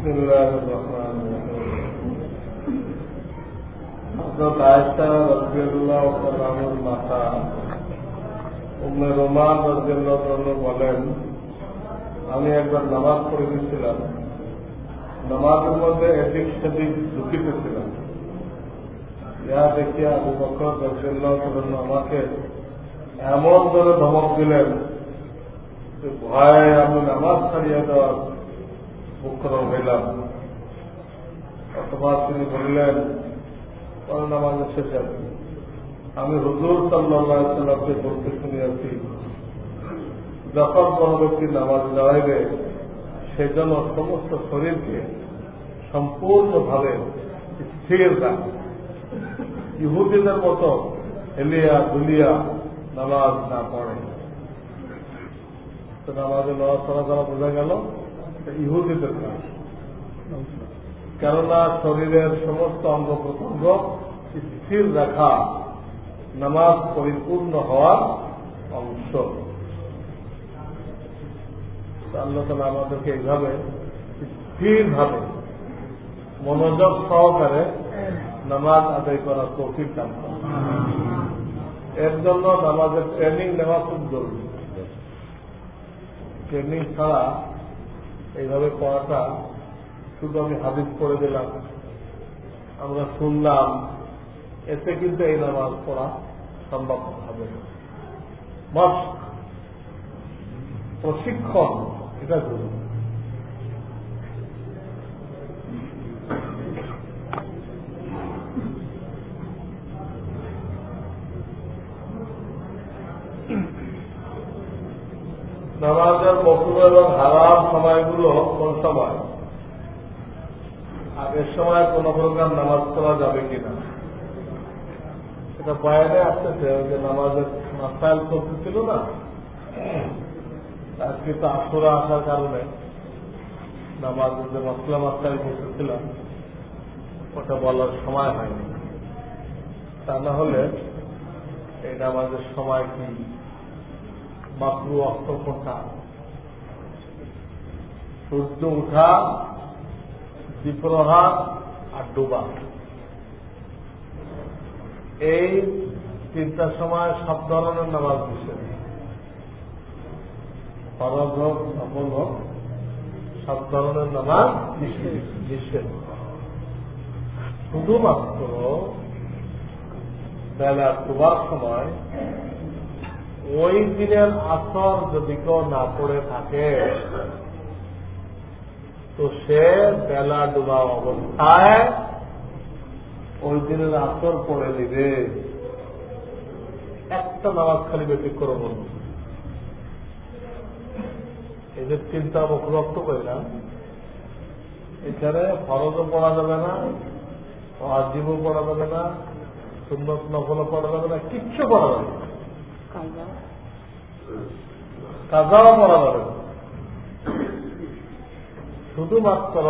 بسم الله الرحمن الرحيم হযরত আয়েশা রাদিয়াল্লাহু তাআলার মাতা উম্মে রোমান রাদিয়াল্লাহু তাআলা বলেন আমি একবার নামাজ পড়ে গেছিলাম নামাজের মধ্যে এদিক সেদিক ঢুকিতেছিলাম ইহা দেখে আবু বকর রাদিয়াল্লাহু তাআলা আমাকে এমন ধরে ধমক দিলেন যে ভয়ে আমি নামাজ ছাড়িয়ে দেওয়ার উপক্রম হইলাম অথবা তিনি বললেন নামাজের শেষে আমি হুজুর সাল্লাহামকে বলতে শুনিয়াছি, যখন কোন ব্যক্তি নামাজ দাঁড়াইবে সেজন্য সমস্ত শরীরকে সম্পূর্ণভাবে স্থির রাখে। ইহুদিদের মতো হেলিয়া দুলিয়া নামাজ না পড়ে। নামাজে পড়া দ্বারা বোঝা গেল ইহুদিদের কাজ কেননা শরীরের সমস্ত অঙ্গ প্রত্যঙ্গ স্থির রাখা নামাজ পরিপূর্ণ হওয়ার অংশ। আল্লাহ তালা আমাদেরকে এইভাবে স্থিরভাবে মনোযোগ সহকারে নামাজ আদায় করার তৌফিক করে এর জন্য নামাজের ট্রেনিং নেওয়া খুব জরুরি। ট্রেনিং ছাড়া এইভাবে পড়াটা শুধু আমি হাদিস করে দিলাম, আমরা শুনলাম, এতে কিন্তু এই নামাজ পড়া সম্ভব হবে না। প্রশিক্ষণ, এটা জরুরি। নামাজের মকুল এবং হারাম সময়গুলো কোন সময়? আগের সময় কোন প্রকার নামাজ পড়া যাবে কিনা? এটা বাইরে আসতেছে যে নামাজের মাসাইল করতেছিল না? আজকে তো আসরা আসার কারণে নামাজের যে মশলা মাসাইল করতেছিলাম ওটা বলার সময় হয়নি। তা না হলে এই নামাজের সময় কি মাকরু অস্ত কোনটা সূর্য উঠা দ্বীপ্রহার আর ডুবা। এই তিনটার সময় সব ধরনের নামাজ নিষেধ ফরজ হোক সফল হোক, সব ধরনের নামাজ নিষেধ। শুধুমাত্র বেলা ডুবার সময় ওই দিনের আসর যদি কেউ না পড়ে থাকে, তো সে বেলা ডুবা অবস্থায় ওই দিনের আসর পড়ে দিবে একটা নামাজ খালি ব্যতিক্রম হল। এদের চিন্তা মুখরক্ত করলাম এখানে ফরজও পড়া যাবে না আজিবও পড়া যাবে না সুন্দর নফলও পড়া যাবে না, কিচ্ছু পড়া যাবে না। কাজাও পড়া যাবে শুধুমাত্র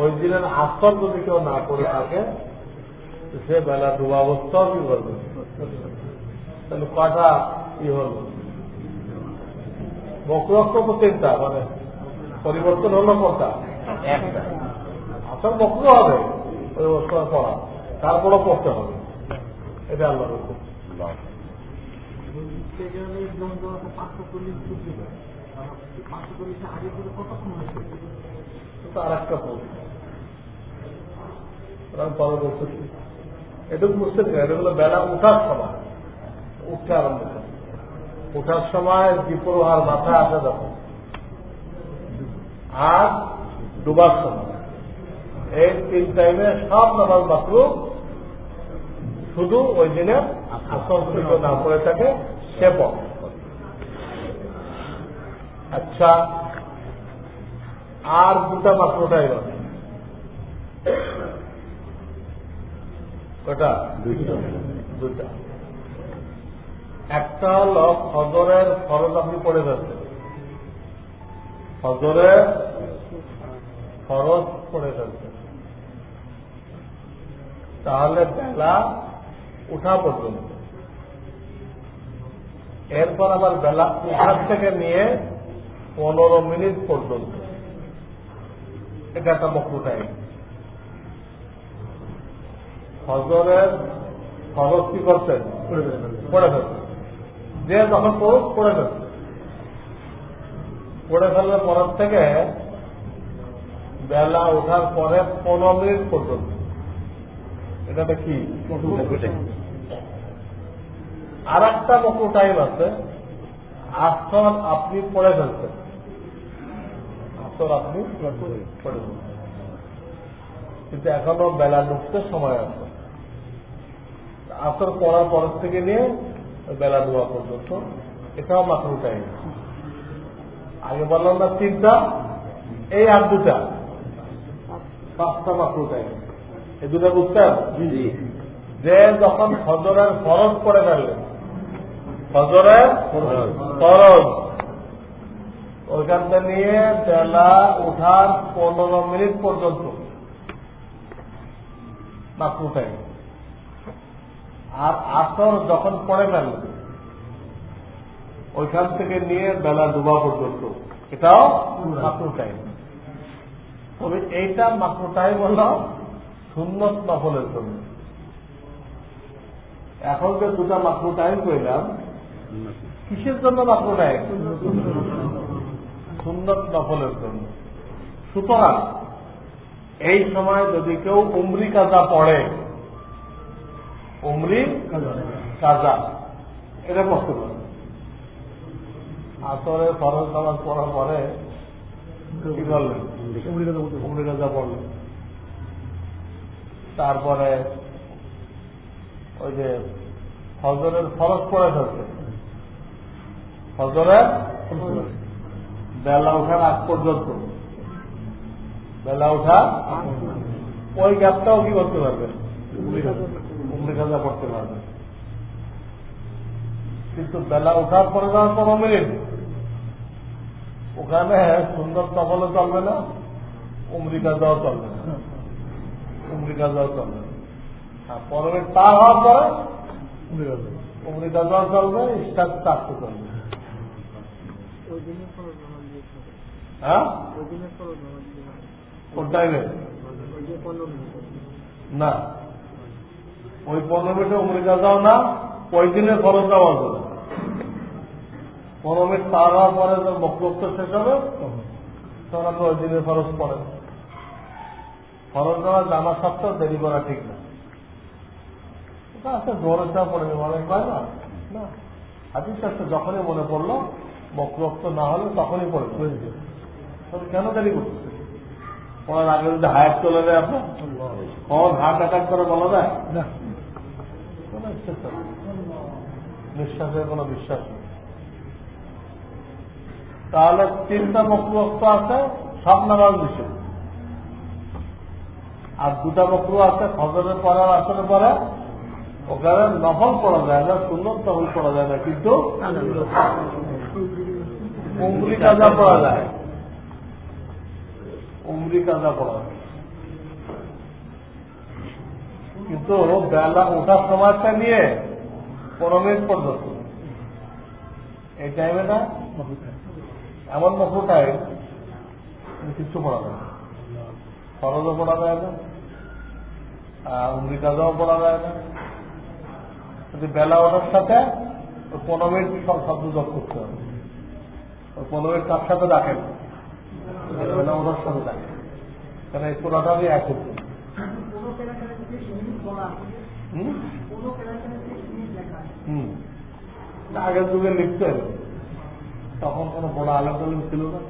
ওই দিনের আসর যদি কেউ না করে থাকে, সে বেলা ডুবা কি করবে? তাহলে কটা কি হল? বক্রক্ষ তো মানে পরিবর্তন হলো কোনটা একটা। আসল বক্র হবে অবস্থা পড়া তারপরও পড়তে হবে। এটা আল্লাহর হুকুম আর একটা পরে বলতেছি এটুকু বুঝতে চাই এটা হলো বেলা উঠার সময়। উঠতে আরম্ভ করে। উঠার সময় দ্বীপরোহার মাথায় আসে যখন। আর ডুবার সময়। এই তিন টাইমে সব নামাজ মাত্র শুধু ওই দিনে আসল না করে থাকে সে পড়ে আচ্ছা আর দুটা মাত্রটাই হবে কটা? দুটা। একটা হল ফজরের ফরজ আপনি পড়ে যাচ্ছেন। ফজরের ফরজ পড়ে যাচ্ছেন। তাহলে বেলা উঠা পর্যন্ত। এরপর আবার বেলা উঠার থেকে নিয়ে পনেরো মিনিট পর্যন্ত। এটা একটা মকরু টাইম ফজরের ফরজ কি করছেন পড়ে ফেলছে। যে যখন পড়ুক, পড়ে ফেলছে। পড়ে ফেললে পরের থেকে বেলা ওঠার পরে পনেরো মিনিট পর্যন্ত। এটাতে কি? আর একটা মতো টাইম আছে। আসর আপনি পড়ে ফেলছেন। আসর আপনি পড়ে ফেলছেন। কিন্তু এখনও বেলা ঢুকতে সময় আছে। আসর পড়ার পরের থেকে নিয়ে বেলা দেওয়া পর্যন্ত। এটাও মাত্র টাইম আগে বললাম না তিনটা এই আর দুটা। পাঁচটা মাত্র টাইম এই দুটা বুঝতেন যে যখন ফজরের ফরজ করে ফেললেন ফজরের ফরজ। ওইখানটা নিয়ে বেলা ওঠার পনেরো মিনিট পর্যন্ত। মাত্র টাইম আর আসর যখন পড়ে ফেললেন ওইখান থেকে নিয়ে বেলা ডুবা পর্যন্ত। এটাও মাত্র টাইম তবে এইটা মাত্র টাইম হল সুন্নত নফলের জন্য। এখন যে দুটা মাত্র টাইম কইলাম কিসের জন্য নফলের জন্য। সুতরাং, এই সময় যদি কেউ উমরি কাজা পড়ে, উমরি কাজা, এটা করতে পারে আসরে ফরজ নামাজ পড়ার পরে কি করলেন? কাজা পড়লেন। তারপরে ওই যে ফজরের ফরজ পড়ে ফেলছে ফজরের বেলা ওঠার আগ পর্যন্ত। বেলা ওঠা ওই গ্যাপটাও কি করতে পারবে? করতে পারবে। কিন্তু বেলা ওঠার পরে যাওয়ার পনেরো মিনিট। ওখানে সুন্দর তফলও চলবে না, উমরি কাজাও চলবে না। উমরি কাজাও চলবে হ্যাঁ পার হওয়ার পরে উমরি কাজাও চলবে স্টার্ট চারটে চলবে মিনিট না। ওই পনেরো মিনিটে কাজাও না ওই দিনের খরচ দেওয়া হবে। না পনেরো মিনিট পার হওয়ার পরে তো বক্তব্য শেষ হবে তখন আপনি ওই দিনের খরচ পড়েন। খরচ দেওয়া জানা সত্ত্বেও দেরি করা ঠিক না। ওটা আছে জোরে চা পড়ে অনেক হয় না? হাদিস যখনই মনে পড়ল বক্রক্ত না হলে তখনই পড়বে। তাহলে কেন দেরি করতেছে? পড়ার আগে যদি হায়ার চলে যায় আপনার? কখন হার্ট অ্যাটাক করে বলা যায়? কোন ইচ্ছা নিঃশ্বাসের কোনো বিশ্বাস নেই। তাহলে তিনটা বক্রক্ত আছে সব নামাজ বিষয় আর দুটা বক্র আছে ফজরের পরে আর আসরের পরে। ওখানে নফল পড়া যায় না সুন্দর তখন পড়া যায় না কিন্তু উমরি কাজা পড়া যায়। উমরি কাজা পড়া কিন্তু বেলা ওঠার সময়টা নিয়ে পনেরো পর্যন্ত এই টাইমে না এমন মতো টাইম কিছু পড়া যায় না। ফরজও পড়া যায় না, আর উমরি কাজাও পড়া যায় না। যদি বেলা ওঠার সাথে সব শব্দ যোগ করতে হবে? ওই কার সাথে রাখেন ওঠার সাথে রাখেন এই পুরোটারই এক আগের যুগে লিখতেন তখন কোনো বড় টালাম ছিল না।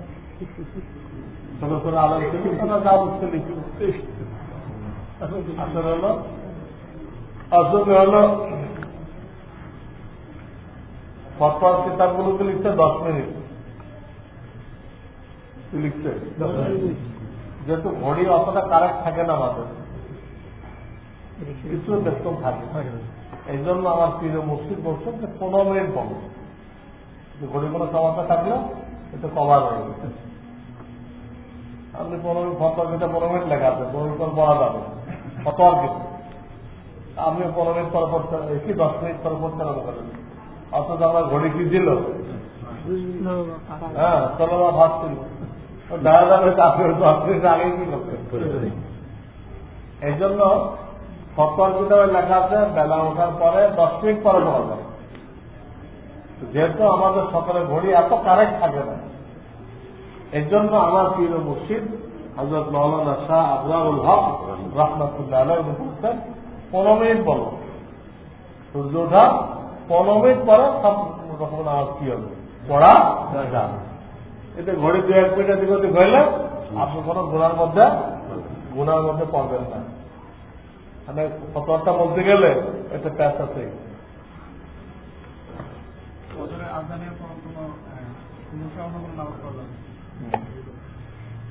ছোট ছোট আলাম ছিল যা বুঝতে লিখল আসলে হলো আসলে হলো ফটোয়ার কিতাবগুলোকে লিখছে দশ মিনিট। লিখছে যেহেতু ঘড়ি অতটা কারেক্ট থাকে না আমাদের। কিছু ব্যস্তম থাকে। এই জন্য আমার প্রিয় মুসলিম বলছেন যে পনেরো মিনিট বন্ধ ঘড়ি কোনো সমস্যা থাকলে এটা কভার হয়ে গেছে। আপনি পনেরো মিনিট ফটোর কিতা পনেরো মিনিট লেখা আছে পনেরো মিনিট পর পড়া যাবে। ফটোয়ার কিছু আপনি পনেরো মিনিট পর পড়তে কি দশ মিনিট পর পড়তে হবে করেন অথচ আমার ঘড়ি কি দিল? হ্যাঁ চলো ভাত ছিল দেখা যাবে আপনি দশ মিনিট আগে কি এই জন্য ফতোয়ার কিতাবে লেখা আছে বেলা ওঠার পরে দশ মিনিট পরে পাওয়া যায়। যেহেতু আমাদের সকলের ঘড়ি এত কারেক্ট থাকে না। এর জন্য আমার প্রিয় মুর্শিদ হজরত মৌলানা শাহ আবরারুল হক রহমতুল্লাহ বলছেন পনেরো মিনিট বলো। সূর্য ওঠা মিনিট পরে সব রকম নামাজ কি হবে? পড়া যাবে এতে ঘড়ি দু এক মিনিট এদিক ওদিক হইলে আপনি কোনো গুণার মধ্যে গুণার মধ্যে পড়বেন না। মানে ফতোয়ারটা বলতে গেলে একটা প্যাস আছে ওদের আজানের পর কোনো সমস্যা অন্য কোনো নামাজ পড়া যাবে না।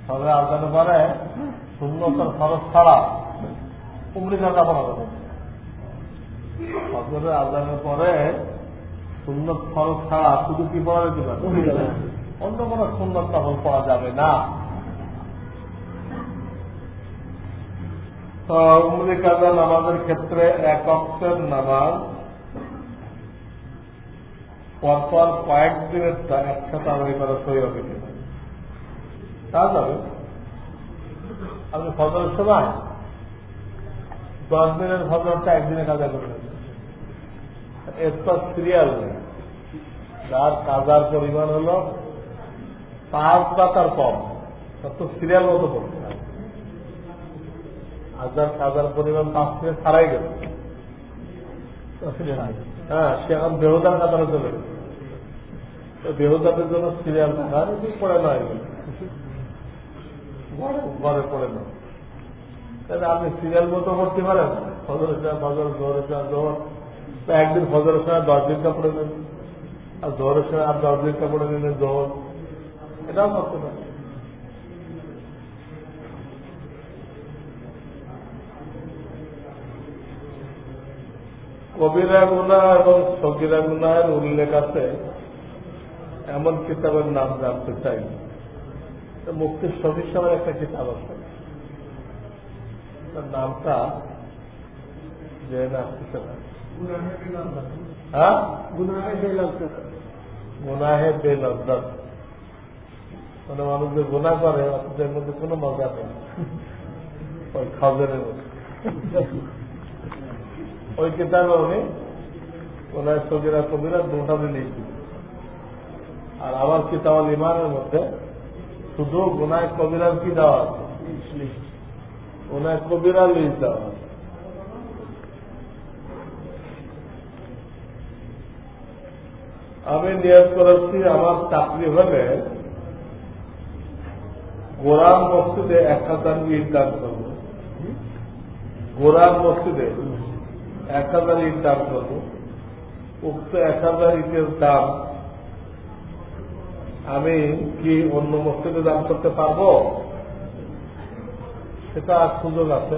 তবে আজানের পরে শূন্যতার খরচ ছাড়া উমরি কাটা পড়া যাবে ফজরের আজানের পরে সুন্নত খরচ ছাড়া শুধু কি পড়া যেতে পারে? অন্য কোনো সুন্নত তখন পড়া যাবে না। তো উমরি কাজা নামাজের ক্ষেত্রে এক অক্ষের নামাজ পরপর কয়েকদিনের একসাথে আদায় করা সই হবে কিনা? তা যাবে। আপনি ফজরের সময় দশ দিনের ফজরটা একদিনে কাজা করবেন। এর সিরিয়াল যার কাজার পরিমাণ হল পাঁচ বা তার কম। তো সিরিয়াল মতো পড়তে হবে আর কাজার পরিমাণ পাঁচ থেকে ছাড়াই গেল হ্যাঁ। সে এখন বেহুদার কাতারে চলে গেছে। বেহুদাদের জন্য সিরিয়াল থাকা পড়ে না ঘরে পড়ে না। তাহলে আপনি সিরিয়াল মতো করতে পারেন। ফজর সময় ফজর জোহরের সময় জোহর। তো একদিন ফজরের সময় দশ দিন পড়ে নেন আর জোহরের সময় আর দশ দিন পড়ে নিলেন জোহর। এটাও করতে পারেন কবিরা গুণা এবং সগিরা গুণার উল্লেখ আছে। এমন কিতাবের নাম জানতে চাই। মুক্তির সময় একটা কিতাব আছে। তার নামটা যে না আসতেছে না হ্যাঁ? গুনাহে গুনাহে বেলজ্জত মানে মানুষ যে গুণা করে অথচ এর মধ্যে কোনো মজা নেই। ওই মধ্যে ওই কিতাবে উনি ওনার সগিরা কবিরা দুটা মিলিয়েছি আর আমার কিতাব ইমানের মধ্যে শুধু গুনায় কবিরার কি দেওয়া আছে? গুনায় কবিরা লিজ দেওয়া আছে। আমি নিয়োগ করেছি, আমার চাকরি হলে গোরাম মসজিদে এক হাজার দান করব। গোরাম মসজিদে এক হাজার দান করব। উক্ত এক হাজার ইটের দাম আমি কি অন্য মসজিদে দান করতে পারব? সেটা সুযোগ আছে।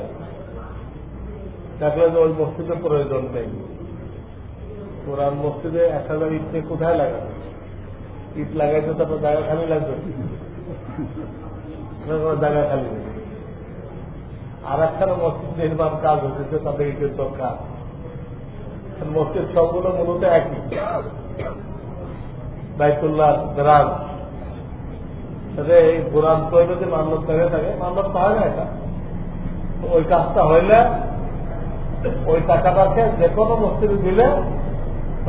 দেখলে যে ওই মসজিদে প্রয়োজন নেই। কোরআন মসজিদে এক হাজার ইট নিয়ে কোথায় লাগাবে? ইট লাগাইতে তো আপনার জায়গা খালি লাগবে। জায়গা খালি আর একখানে মসজিদ নির্মাণ কাজ হচ্ছে তাদের ইটের দরকার। মসজিদ সবগুলো মূলত একই। বাইতুল্লাহ গ্রাম তাহলে এই কোরআন তো যদি মান্যত থেকে থাকে মান্যত পায় না এটা। ওই কাজটা হইলে ওই টাকাটাকে যে কোনো মসজিদে দিলে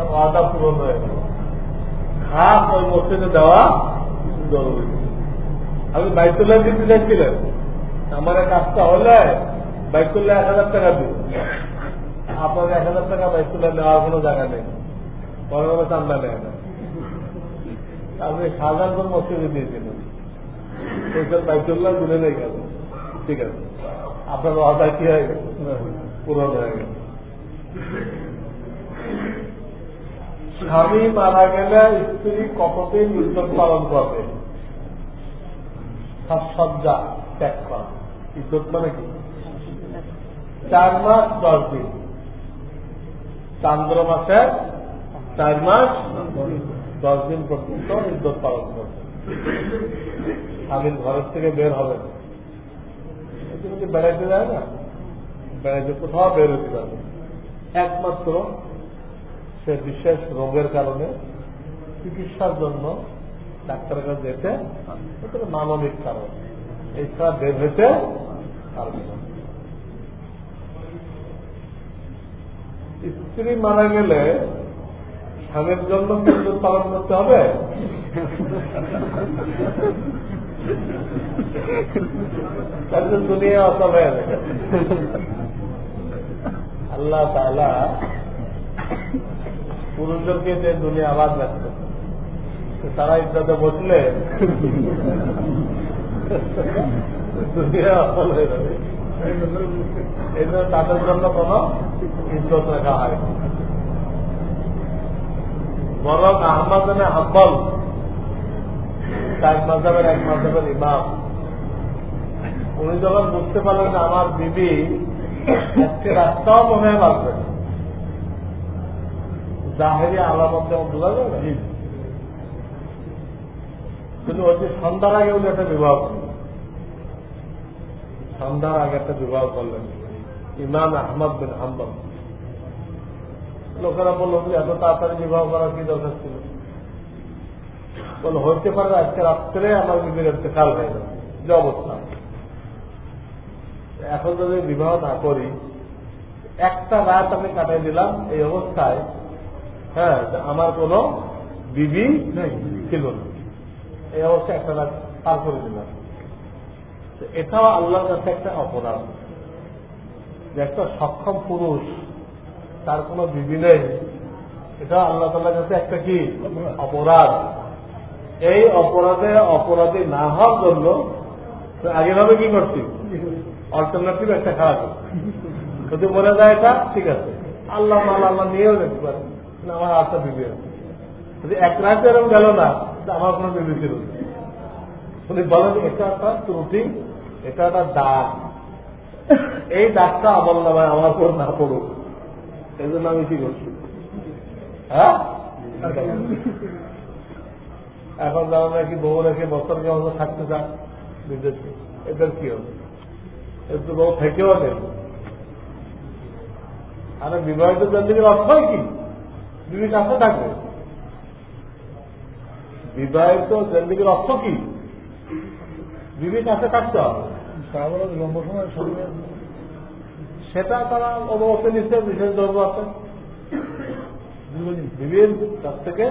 তার ওয়াদা পূরণ হয়ে গেল। খাস ওই মসজিদে দেওয়া জরুরি আমি বাইতুল্লাহ দিতে চাইছিলেন আমার এই কাজটা হলে বাইতুল্লাহ এক হাজার টাকা দিই আপনার এক হাজার টাকা বাইতুল্লাহ নেওয়ার কোনো জায়গা নেই। পরে চান্দা নেয় না। আপনি কোন মসজিদে দিয়েছিলেন সেইসব বাইতুল্লাহ দূরে নেই গেল। ঠিক আছে। আপনার ওয়াদা কি হয়ে গেল? পূরণ হয়ে গেল। স্বামী মারা গেলে স্ত্রী কতদিন ইজ্জত পালন করবে? সাজসজ্জা ত্যাগ করা। ইজ্জত মানে কি? চার মাস দশ দিন। চান্দ্র মাসে চার মাস দশ দিন পর্যন্ত ইজ্জত পালন করবে। স্বামীর ঘরের থেকে বের হবে বেড়াইতে যায় না? বেড়াইতে কোথাও বের হতে পারবে একমাত্র সে বিশেষ রোগের কারণে চিকিৎসার জন্য ডাক্তারের কাছে যেতে এটা মানবিক কারণ। এছাড়া বের হইতে স্ত্রী মারা গেলে স্বামীর জন্য কিন্তু পালন করতে হবে? দুনিয়া হয়ে আল্লাহ তালা পুরুষদেরকে যে দুনিয়া আবাদ ব্যস্ত তারা ইত্যাদি বসলে তাদের জন্য কোন ইজ্জত রাখা হয়। বরং আহমদানে হাম্বল চার মাজাবের এক মাজাবের ইমাম উনি যখন বুঝতে পারলেন আমার বিবি রাস্তাও মনে হয় বাঁচবে না। জাহেরি আলামত যেমন বোঝা যাবে? কিন্তু ওই যে সন্ধ্যার আগে উনি একটা বিবাহ করলেন। সন্ধ্যার আগে একটা বিবাহ করলেন। ইমাম আহমদ বিন হাম্বল। লোকেরা বলল যে এত তাড়াতাড়ি বিবাহ করার কি দরকার ছিল? বল হইতে পারে আজকে রাত্রে আমার বিবির খেয়াল হয়ে যাবে। যে অবস্থা। এখন যদি বিবাহ না করি একটা রাত আমি কাটাই দিলাম এই অবস্থায় হ্যাঁ আমার কোনো বিবি ছিল না। এই অবস্থা একটা পার করে দিলাম। এটাও আল্লাহর কাছে একটা অপরাধ। যে একটা সক্ষম পুরুষ তার কোনো বিবি নেই এটা আল্লাহ তাল্লাহ কাছে একটা কি? অপরাধ। এই অপরাধে অপরাধী না হওয়ার জন্য তো আগে ভাবে কি করছি? অল্টারনেটিভ একটা খারাপ যদি মনে যায় এটা ঠিক আছে। আল্লাহ আল্লাহ নিয়েও দেখতে পারে। না, আমার আশা বিবি আছে যদি এক রাত এরকম গেল না আমার কোনো বিবি ছিল উনি বলেন, এটা একটা ত্রুটি, এটা একটা দাগ। এই দাগটা আমল নামায় আমার উপর না পড়ুক। এই জন্য আমি কি করছি? হ্যাঁ? এখন যারা নাকি বউ রেখে বছরকে কেমন থাকতে চান বিদেশে এদের কি হবে? এর তো বউ থেকেও নেই। আরে বিবাহিত জন্দিগির অর্থই কি? বিবি কাছে থাকবে বিবাহিত জন্দিগির অর্থ কি? বিবি কাছে থাকতে হবে তারপরে লম্ব সময় সেটা তারা অনুমতি নিচ্ছে বিশেষ ধর্ম আছে। বিবির কাছ থেকে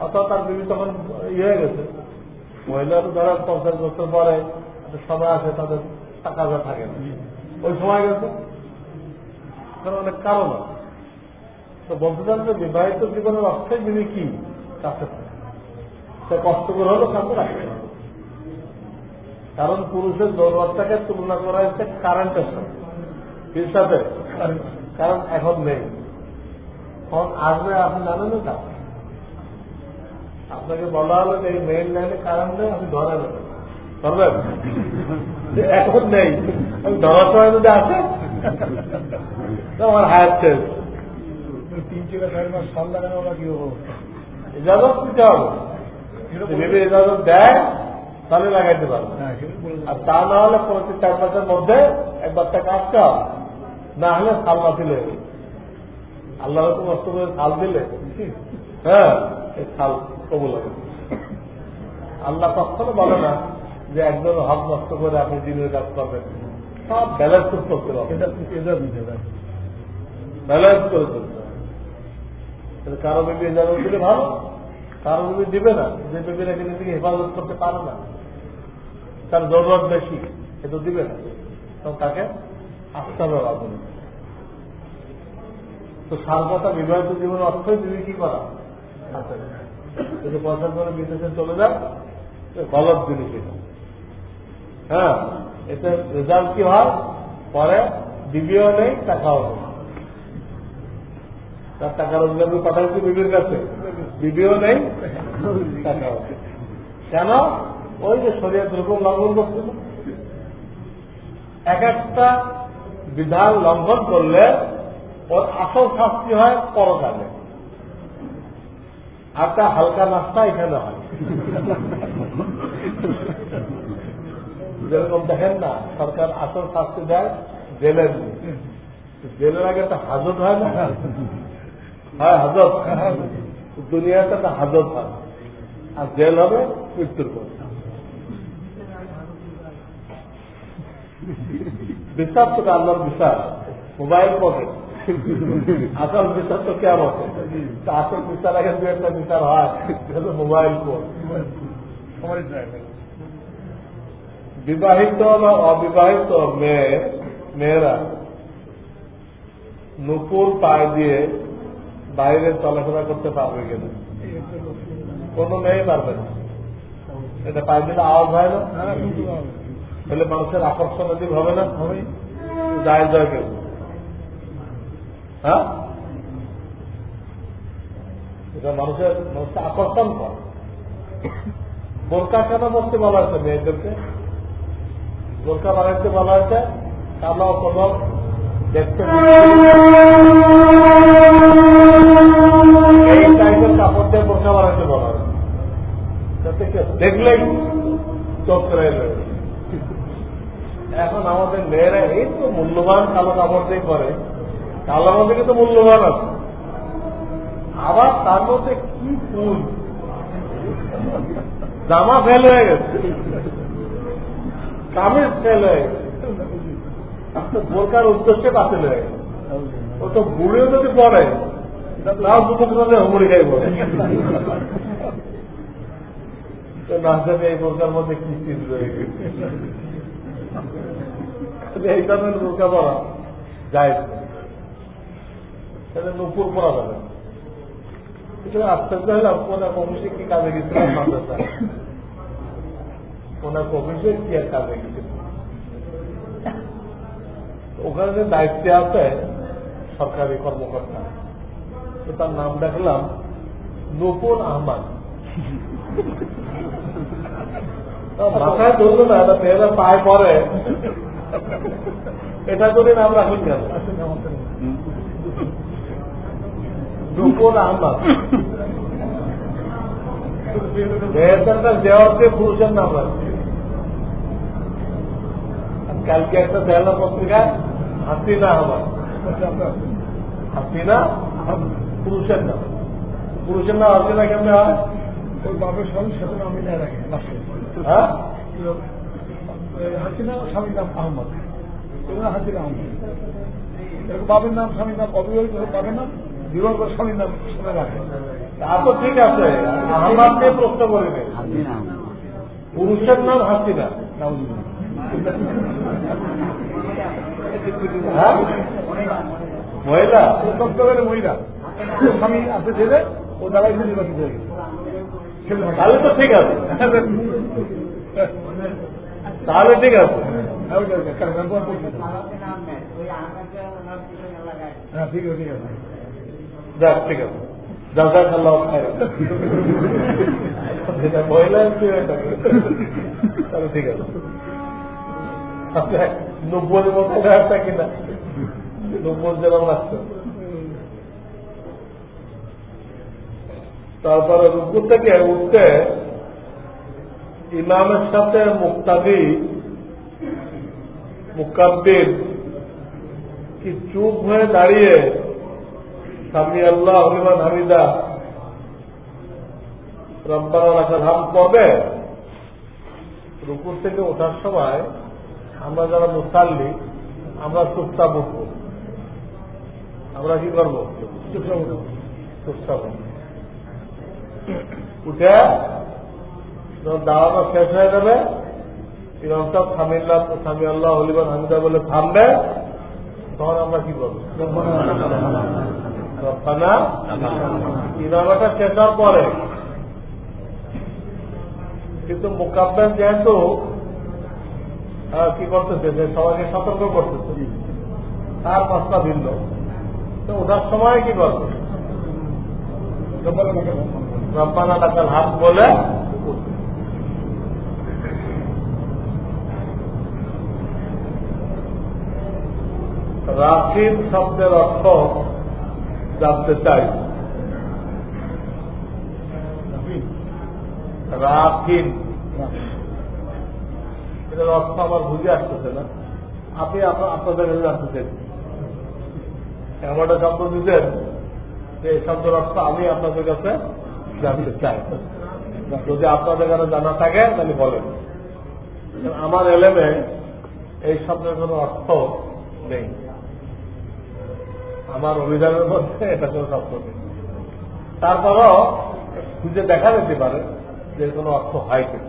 অর্থাৎ তার বিবি তখন ইয়ে হয়ে গেছে। মহিলা তো ধরো পঞ্চাশ বছর পরে সময় আছে তাদের টাকা থাকে না। ওই সময় গেছে। অনেক কারণ আছে। তো বলতে বিবাহিত জীবনের অর্থই বিবি কি কাছে সে কষ্ট করে হলো কাছে রাখতে কারণ পুরুষের জরুরতটাকে তুলনা করা হচ্ছে কারেন্টের সাথে এর সাথে কারণ এখন নেই। এখন আসবে, আপনি জানেন না আপনাকে বলা হলো যে এই মেইন লাইনে কারণ নেই, আপনি ধরে নেবেন। ধরবেন? এখন নেই। আমি ধরার সময় যদি আসে আমার হায়ার শেষ। তিন থেকে চার মাস সাল লাগানো বা কি হব ইজাজত দিতে হবে। যদি ভেবে ইজাজত দেয় তাহলে লাগাইতে পারবে। হ্যাঁ আর তা না হলে প্রতি চার মাসের মধ্যে একবার টাকা আসতে হবে না হলে সাল হয়ে যাবে। আল্লাহ রকম নষ্ট করে সাল দিলে। হ্যাঁ এই সাল কবুল হবে। আল্লাহ কখনো বলে না যে একজন হক নষ্ট করে আপনি দিনের কাজ করবেন। সব ব্যালেন্স করতে হবে। ব্যালেন্স করে হবে। তাহলে কারও বেবি ইজাজত দিলে ভালো। কারও বেবি দিবে না, যে বেবি রেখে নিজেকে হেফাজত করতে পারে না। তার জরুরত বেশি, সে তো দিবে না। তখন তাকে আসতে হবে। রাজনীতি তো কথা বিবাহিত জীবন অর্থই বিবি কি করা? যদি পয়সা করে বিদেশে চলে যায় গলত জিনিস এটা হ্যাঁ এতে রেজাল্ট কি হয়? পরে ডিবিও নেই, টাকাও নেই। তার টাকা রোজগার করে পাঠাচ্ছি বিবির কাছে। বিবিও নেই, টাকাও। কেন? ওই যে শরীর দ্রব্য লঙ্ঘন করছিল এক একটা বিধান লঙ্ঘন করলে ওর আসল শাস্তি হয় পরকালে। আর তা হালকা নাস্তা এখানে হয়। যেরকম দেখেন না, সরকার আসল শাস্তি দেয় জেলের। জেলের আগে একটা হাজত হয় না। হয় হাজত? দুনিয়াতে একটা হাজত হয়। আর জেল হবে, মৃত্যুর পর। বিচার তো আল্লাহর বিচার মোবাইল পকেট আসল বিচার তো কেমন আসল বিচার আগে দু একটা বিচার হয় সেটা মোবাইল বিবাহিত বা অবিবাহিত মেয়ে, মেয়েরা। নুপুর পায়ে দিয়ে বাইরে চলাফেরা করতে পারবে কিনা? কোন মেয়ে পারবে না। এটা পায়ে দিলে আওয়াজ হয় না। তাহলে মানুষের আকর্ষণ অধিক হবে না? হবে যায় যায় কেউ। হ্যাঁ? এটা মানুষের, মানুষকে আকর্ষণ করে। বোরকা কেন বলতে বলা হয়েছে মেয়েদেরকে? বোরকা বানাইতে বলা হয়েছে, কালো কোনো দেখতে দেখলেই এখন আমাদের মেয়েরা এই তো মূল্যবান কালো কাপড় দিয়ে করে। কালো মধ্যে কিন্তু মূল্যবান আছে। আবার তার মধ্যে কি ফুল। জামা ফেল হয়ে গেছে। কামিজ ফেল হয়ে গেছে। তো বোরকার উদ্দেশ্যে হয়ে গেছে ও তো বুড়িও যদি পড়ে তাও দুপুর হুমড়ি তো কি গেছে। বোরকা পড়া যায় সেটা নুপুর পড়া যাবে। না। আশ্চর্য কি কাজে কি এক কাজে গেছিল ওখানে দায়িত্বে আছে সরকারি কর্মকর্তা। তার নাম দেখলাম নূপুর আহমদ। মাথায় না, এটা পায়ে পরে এটা করে নাম রাখুন কেন? দেওয়ারকে পুরুষের নাম রাখছে। কালকে একটা দেওয়ালা পত্রিকায় হাসিনা আমার। হাসিনা পুরুষের নাম। পুরুষের নাম হাসিনা কেমনে হয়? ওই বাপের সঙ্গে সাথে নাম মিলিয়ে রাখে হ্যাঁ? হাসিনা স্বামীর নাম আহমদ। হাসিনা আহমদ। এরকম বাপের নাম স্বামীর নাম অবিবাহিত বাপের নাম জীবন করে স্বামীর নাম শুনে রাখে। তা তো ঠিক আছে আহ্বাদকে প্রশ্ন করিনি পুরুষের নাম হাসিনা। মহিলা? দপ্তরের মহিলা। স্বামী আছে ছেলে ও দ্বারা এসে নির্বাচিত হয়ে গেছে। তাহলে তো ঠিক আছে। তাহলে ঠিক আছে। হ্যাঁ। হ্যাঁ ঠিক আছে ঠিক আছে। যাক ঠিক আছে। জাজাক আল্লাহ যেটা মহিলা হয়ে তাহলে ঠিক আছে। নব্বই মতো একটা কিনা? নব্বই যেরকম লাগছে তারপরে রুকু থেকে উঠতে ইমামের সাথে মুক্তাদি মুকাব্বির কি চুপ হয়ে দাঁড়িয়ে সামি আল্লাহ হলিমান হামিদা, রব্বানা রাখার হাম পড়বে, রুকুর থেকে ওঠার সময় আমরা যারা মুসাল্লি, আমরা চুপচাপ আমরা কি করব? চুপচাপ উঠে দাঁড়ানো শেষ হয়ে যাবে সামিল্লা আল্লাহ হলিমান হামিদা বলে, থামবে? তখন আমরা কি করব? শেষ হওয়ার পরে, কিন্তু মোকাব্বেন যেহেতু কি করতেছে? যে সবাইকে সতর্ক করতেছে। তার পাঁচটা ভিন্ন। তো ওঠার সময় কি করবে? রব্বানা ডাকাল হাত বলে। উঠবে। শব্দের অর্থ জানতে চাই। রাকিব এটার অর্থ আমার বুঝে আসতেছে না। আপনি আপনাদের কাছে জানতে চাই এমন শব্দ দিতেন যে এই শব্দের অর্থ আমি আপনাদের কাছে জানতে চাই। যদি আপনাদের কারও জানা থাকে, তাহলে বলেন। আমার এলেমে এই শব্দের কোনো অর্থ নেই। আমার অভিধানের মধ্যে এটা কোনো শব্দ নেই। তারপরও খুঁজে দেখা যেতে পারে যে কোনো অর্থ হয় কিনা।